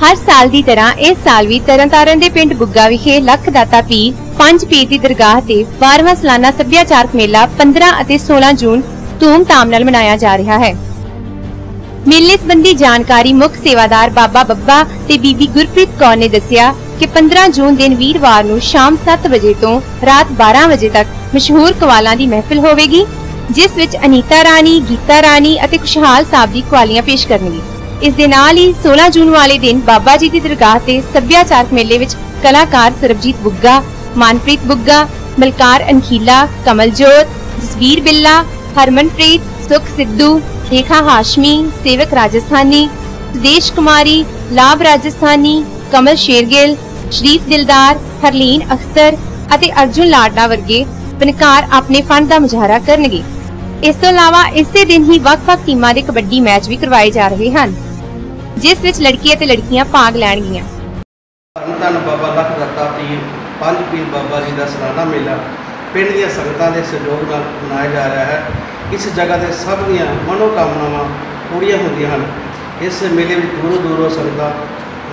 ਹਰ ਸਾਲ ਦੀ ਤਰ੍ਹਾਂ ਇਸ ਸਾਲ ਵੀ ਤਰਨਤਾਰਨ ਦੇ ਪਿੰਡ ਬੁੱਗਾ ਵਿਖੇ ਲੱਖ ਦਾਤਾ ਪੀ ਪੰਜ ਪੀ ਦੀ ਦਰਗਾਹ ਤੇ 12ਵਾਂ ਸਾਲਾਨਾ ਸੱਭਿਆਚਾਰਕ ਮੇਲਾ 15 ਅਤੇ 16 ਜੂਨ ਧੂਮ-ਧਾਮ ਨਾਲ ਮਨਾਇਆ ਜਾ ਰਿਹਾ ਹੈ। ਮੇਲੇ ਸੰਬੰਧੀ ਜਾਣਕਾਰੀ ਮੁੱਖ ਸੇਵਾਦਾਰ ਬਾਬਾ ਬੱਬਾ ਤੇ ਬੀਬੀ ਗੁਰਪ੍ਰੀਤ ਕੌਰ ਨੇ ਦੱਸਿਆ ਕਿ 15 ਜੂਨ ਦਿਨ ਵੀਰਵਾਰ ਨੂੰ ਸ਼ਾਮ 7 ਵਜੇ ਤੋਂ ਰਾਤ 12 ਵਜੇ ਤੱਕ ਮਸ਼ਹੂਰ ਕਵਾਲਾਂ ਦੀ ਮਹਿਫਿਲ ਹੋਵੇਗੀ ਜਿਸ ਵਿੱਚ ਅਨੀਤਾ ਰਾਣੀ, ਗੀਤਾ ਰਾਣੀ ਅਤੇ ਖੁਸ਼ਹਾਲ ਸਾਹਿਬ ਦੀ ਕਵਾਲੀਆਂ ਪੇਸ਼ ਕਰਨਗੇ। ਇਸ ਦੇ ਨਾਲ ਹੀ 16 ਜੂਨ ਵਾਲੇ ਦਿਨ ਬਾਬਾ ਜੀ ਦੀ ਦਰਗਾਹ ਤੇ ਸੱਭਿਆਚਾਰਕ ਮੇਲੇ ਵਿੱਚ ਕਲਾਕਾਰ ਸਰਬਜੀਤ ਬੁੱਗਾ, ਮਨਪ੍ਰੀਤ ਬੁੱਗਾ, ਮਲਕਾਰ ਅਨਖੀਲਾ, ਕਮਲਜੋਤ, ਜਸਵੀਰ ਬਿੱਲਾ, ਹਰਮਨਪ੍ਰੀਤ, ਸੁਖ ਸਿੱਧੂ, ਰੇਖਾ ਹਾਸ਼ਮੀ, ਸੇਵਕ ਰਾਜਸਥਾਨੀ, ਸੁਦੇਸ਼ ਕੁਮਾਰੀ, ਲਾਭ ਰਾਜਸਥਾਨੀ, ਕਮਲ ਸ਼ੇਰਗਿਲ, ਸ਼ਰੀਫ ਦਿਲਦਾਰ, ਹਰਲੀਨ ਅਖਤਰ ਅਤੇ ਅਰਜੁਨ ਲਾਡਨਾ ਵਰਗੇ ਫਨਕਾਰ ਆਪਣੇ ਫੰਡ ਦਾ ਮੁਜ਼ਾਹਰਾ ਕਰਨਗੇ। ਇਸ ਤੋਂ ਇਲਾਵਾ ਇਸੇ ਦਿਨ ਹੀ ਵੱਖ-ਵੱਖ ਟੀਮਾਂ ਦੇ ਕਬੱਡੀ ਮੈਚ ਵੀ ਕਰਵਾਏ ਜਾ ਰਹੇ ਹਨ। ਜਿਸ ਵਿੱਚ ਲੜਕੀ ਅਤੇ ਲੜਕੀਆਂ ਭਾਗ ਲੈਣਗੀਆਂ। ਧੰਨ ਧੰਨ ਬਾਬਾ ਲੱਖ ਦੱਤਾ ਪੀਰ, ਪੰਜ ਪੀਰ ਬਾਬਾ ਜੀ ਦਾ ਸਾਲਾਨਾ ਮੇਲਾ। ਪਿੰਡ ਦੀਆਂ ਸੰਗਤਾਂ ਦੇ ਸਹਿਯੋਗ ਨਾਲ ਮਨਾਇਆ ਜਾ ਰਿਹਾ ਹੈ। ਇਸ ਜਗ੍ਹਾ ਤੇ ਸਭ ਦੀਆਂ ਮਨੋਕਾਮਨਾਵਾਂ ਪੂਰੀਆਂ ਹੁੰਦੀਆਂ ਹਨ। ਇਸ ਮੇਲੇ ਵਿੱਚ ਦੂਰੋਂ ਦੂਰੋਂ ਸੰਗਤਾਂ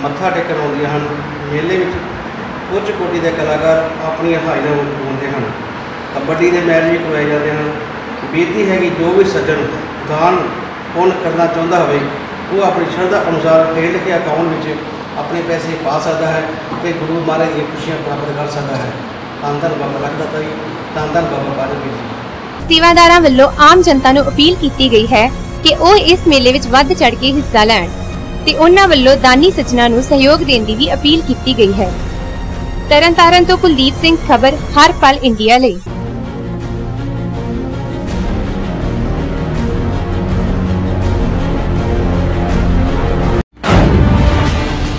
ਮੱਥਾ ਟੇਕਣ ਆਉਂਦੀਆਂ ਹਨ। ਮੇਲੇ ਵਿੱਚ ਉੱਚ ਕੋਟੀ ਦੇ ਕਲਾਕਾਰ ਆਪਣੀਆਂ ਹਾਜ਼ਰੀਆਂ ਦਿਖਾਉਂਦੇ ਹਨ। ਕਬੱਡੀ ਦੇ ਮੈਚ ਵੀ ਕਰਵਾਏ ਜਾਂਦੇ ਹਨ। ਬੇਨਤੀ ਹੈ ਕਿ ਜੋ ਵੀ ਸੱਜਣ ਦਾਨ ਪੁੰਨ ਕਰਨਾ ਚਾਹੁੰਦਾ ਹੋਵੇ ਉਹ ਆਪਣੀ ਸ਼ਰਧਾ ਅਨੁਸਾਰ ਹੇਠ ਲਿਖੇ ਅਕਾਊਂਟ ਵਿੱਚ ਆਪਣੇ ਪੈਸੇ ਪਾ ਸਕਦਾ ਹੈ ਤੇ ਗੁਰੂ ਮਹਾਰਾਜ ਦੀਆਂ ਖੁਸ਼ੀਆਂ ਪ੍ਰਾਪਤ ਕਰ ਸਕਦਾ ਹੈ। ਧੰਨ ਧੰਨ ਬਾਬਾ ਲੱਗਦਾ ਤਾਈ ਧੰਨ ਧੰਨ ਬਾਬਾ ਬਾਜਾ ਜੀ। ਸੇਵਾਦਾਰਾਂ ਵੱਲੋਂ ਆਮ ਜਨਤਾ ਨੂੰ ਅਪੀਲ ਕੀਤੀ ਗਈ ਹੈ ਕਿ ਉਹ ਇਸ ਮੇਲੇ ਵਿੱਚ ਵੱਧ ਚੜ ਕੇ ਹਿੱਸਾ ਲੈਣ ਤੇ ਉਹਨਾਂ ਵੱਲੋਂ ਦਾਨੀ ਸੱਜਣਾ ਨੂੰ ਸਹਿਯੋਗ ਦੇਣ ਦੀ ਵੀ ਅਪੀਲ ਕੀਤੀ ਗਈ ਹੈ। ਤਰਨਤਾਰਨ ਤੋਂ ਕੁਲਦੀਪ ਸਿੰਘ ਖਬਰ, ਹਰ ਪਲ ਇੰਡੀਆ ਲਈ।